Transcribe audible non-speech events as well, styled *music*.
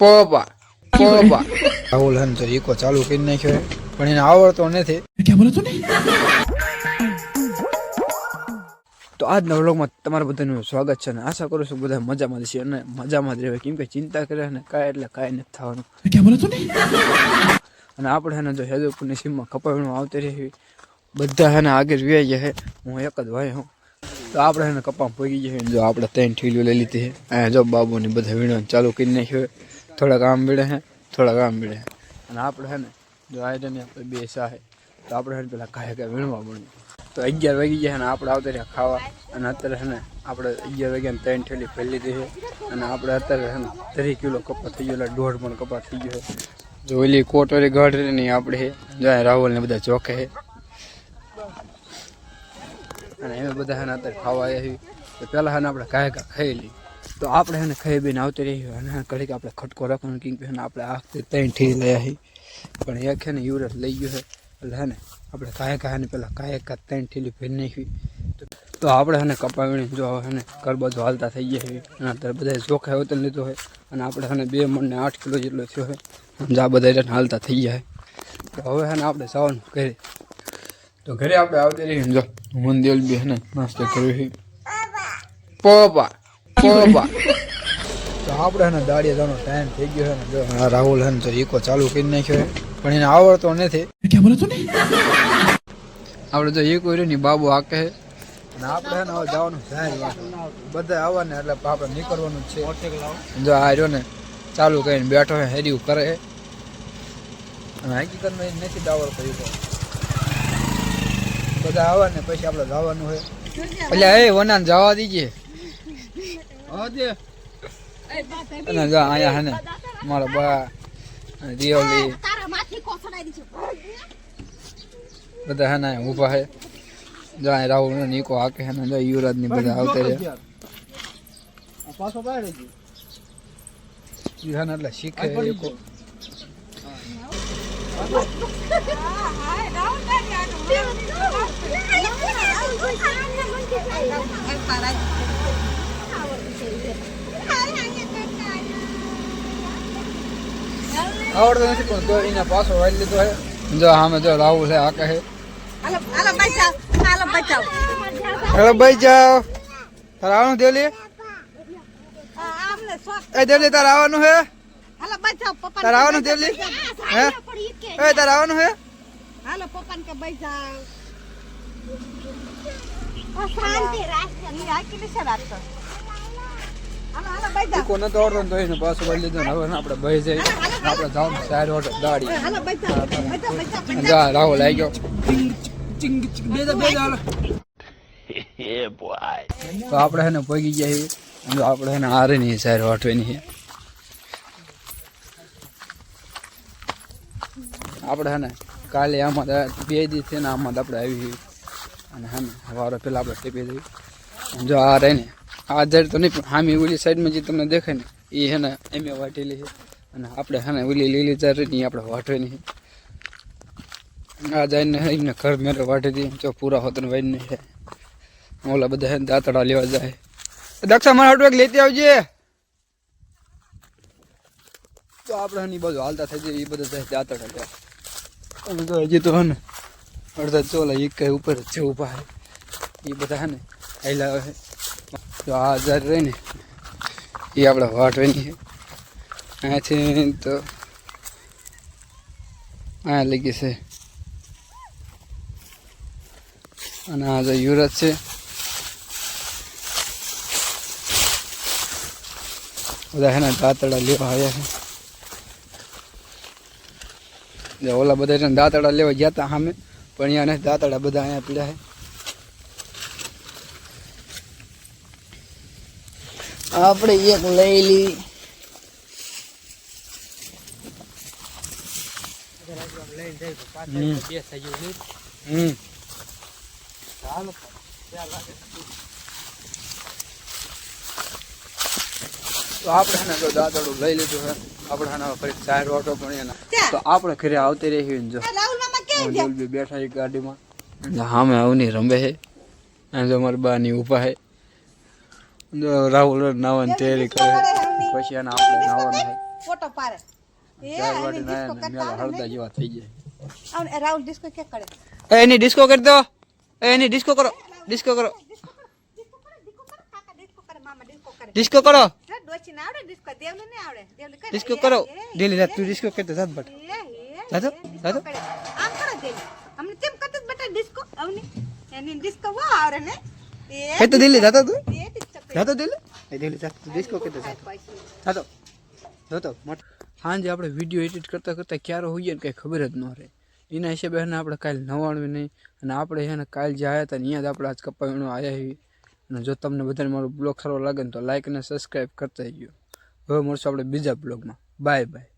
પોપા પોપા. રાહુલ હન તો ઈકો ચાલુ કરી નાખ્યો છે. પણ એને આવડતો નથી. તો આજના વ્લોગમાં તમારા બધાનું સ્વાગત છે અને આશા કરું છું બધા મજામાં જ છે અને મજામાં જ રહે કેમ કે ચિંતા કરે ને કાંઈ એટલે કાંઈ નથી થવાનું. અને આપણે હેને જો હેદુપુરની સીમમાં કપાવીમાં આવતી રહી બધા હેને આગળ વ્યાઈ ગયા છે હું એક જ ભાઈ હું. તો આપણે હેને કપામાં પગી ગયા છે જો આપણે ત્રણ ઠીલીઓ લઈ લીધી છે અહીંયા જો બાબુની બધા વીણો ચાલુ કરી નાખ્યો છે થોડાક આમ વીડે છે થોડાક આમ વીડે છે અને આપણે હે ને જો આયરન આપણે બે સા છે તો આપણે હે ને પેલા કાંઈ કાંઈ વીણવા બની તો અગિયાર વાગી ગયા ને આપણે આવતા રહ્યા ખાવા અને અત્યારે છે ને આપણે અગિયાર વાગ્યા ત્રણ ઠેલી ફેરી લીધી છે અને આપણે અત્યારે છે ને ત્રીસ કિલો કપા થઈ ગયો એટલે દોઢ મણ કપા થઈ ગયો છે જો ઓલી કોટોરી ગાઢ રહી ને આપણે છે જો અહીંયા રાહુલ ને બધા ચોખે છે અને એમ બધા છે ને અત્યારે ખાવા આવ્યા છીએ તો પહેલાં છે ને આપણે કાંઈ કાંઈ ખાઈ લઈએ તો આપણે છે ને ખાઈ બેને આવતી રહી અને ઘડીક આપણે ખટકો રાખવાનો કેમ કે છે ને આપણે આ વખતે ત્રણ ઠી લઈ આવી પણ એક છે ને યુરસ લઈ ગયો છે એટલે છે ને આપણે કાંઈ કાંઈ ને પહેલાં કાંઈ કાંઈ ત્રણ ઠીલી ફેરી નાખી તો આપણે છે ને કપાવીને જો હવે છે ને ઘર બાજુ હાલતા થઈ ગયા છે અને અત્યારે બધા ચોખા ઉતરી લીધો હોય અને આપણે છે ને બે મણને આઠ કિલો જેટલો થયો છે સમજ આ બધા એને હાલતા થઈ ગયા છે તો હવે છે ને આપણે જવાનું ઘરે તો ઘરે આપણે આવતી રહીએ ને જો હું દેલ બી છે ને નાસ્તો કર્યો છે પોપા તો આપણે ને દાડિયા જવાનો ટાઈમ થઈ ગયો છે ને. જો આ રાહુલ છે તો ઈકો ચાલુ કરી નાખ્યો છે પણ એને આવડતો નથી. આપણે જો ઈકો રહ્યો ને બાબુ આકે છે અને આપણે ને હવે જવાનું જાય બધા આવવા ને એટલે આપણે નીકળવાનું છે. જો આ રહ્યો ને ચાલુ કરીને બેઠો છે હેર્યું કરે છે અને હકીકતમાં એ નથી દાવર કર્યું તો બધા આવે ને પછી આપણે જવાનું હોય એટલે એ વનાને જવા દીજે. અને જો અહીંયા હે ને મારા બા બધા હે ને ઊભા છે જો અહીં રાહુલ ને નીકો હાકે છે ને જો યુવરાજની બધા આવતે હે ને એટલે શીખે ઈકો. આવડતો નથી પણ તો એને પાછો વાળી લીધો છે. જો સામે જો રાહુલ છે આ કહે. હાલો ભાઈ જાઓ. તારે આવવાનું દેલી? એ દેલી તારે આવવાનું હે? તારે આવવાનું દેલી? હે? એ તારે આવવાનું હે? હાલો પપ્પા કે બચાવ શાંતિ રાખ ને છે રાખતો કોને તો આવડતો ને તો એને પાછો વાળી લીધો હવે આપણે ભાઈ જઈ આપણે જવાનું સાઈડ ઓટો ગાડી. હાલો બચાવ બચાવ બચાવ જા રાહુલ આવી ગયો. *laughs* તો આપણે પગી ગયા હે હારે ની સાઈડ વાટવાની આપણે હે ને કાલે આમાં બે દી છે ને આમાં તો આપણે આવી અને હે ને સવારે પેલા આપણે ટીપી દઈએ. જો આ રહી ને આ ઝાડ તો નહીં, પણ હામી ઓલી સાઈડમાં જે તમને દેખાય ને, એ હે ને, એમે વાટેલી છે. અને આપણે હે ને ઓલી લીલી ઝાડ રહી ને ઈ આપણે વાટવાની છે. આ જઈને એમને ઘર મેરે વાટી દઈએ જો પૂરા હોતન વાઈને છે ઓલા બધા હે ને દાંતડા લેવા જાય. દક્ષા, મારા હાટુ એક લેતી આવજે. તો આપણે હે ને ઈ બાજુ હાલતા થઈ જાય એ બધા જાય દાંતડા લેવા. અને તો હજી તો હે ને, અડધા ચોલા એક કઈ ઉપર જ છે ઊભા હે એ બધા હે ને હાલ્યા આવે. તો આ હજાર રહી ને, એ આપણે વાટવાની છે. અહીંયાથી તો અહીંયા લગી છે. અને આ જે યુરત છે. બધા એના દાંતડા લેવા આવ્યા છે. ઓલા બધા દાંતડા લેવા ગયા હતા સામે, પણ અહીંયા દાંતડા બધા અહીંયા પીડ્યા છે. આપણે એક લઈ લી. તો આપણે જો દાદડું લઈ લીધું છે આપણે ને ફરી ચાર ઓટો પણ એના. તો આપણે ઘરે આવતી રહી ને જો. બી બેઠા છે ગાડીમાં. સામે આવની રમે છે. અને જો મારી બાની ઊભા છે. જો રાહુલ નાવાની તૈયારી કરે. પછી એને આપણે નાવાનું ફોટો પાડે. એની ડિસ્કો કરી? દો. એની ડિસ્કો કરો. ડિસ્કો કરો. ડિસ્કો કરો. ડિસ્કો કરો. ડેલી રાત તું ડિસ્કો કરતો સાત બટ સાધો. કરે. આમ કરો દેવી અમને તેમ કરતો જ ડિસ્કો એની ડિસ્કો વો આવરે ને? એ તો દિલ્હી જાતો તું. જાતો દિલ્હી એ દિલ્હી જાતો ડિસ્કો કે જાતો. જાતો જાતો સાંજે આપણે વીડિયો એડિટ કરતાં કરતાં ક્યારે હોઈએ ને કંઈ ખબર જ ન રહે. એના હિસાબે એને આપણે કાલ નવાણું નહીં અને આપણે એને કાલ જે આવ્યા હતા ને અહીંયા જ આપણે આજ કપાવીણું આવ્યા છીએ અને જો તમને બધાને મારો બ્લોગ સારો લાગે ને તો લાઇક અને સબસ્ક્રાઈબ કરતા જજો. હવે મળશું આપણે બીજા બ્લોગમાં. Bye bye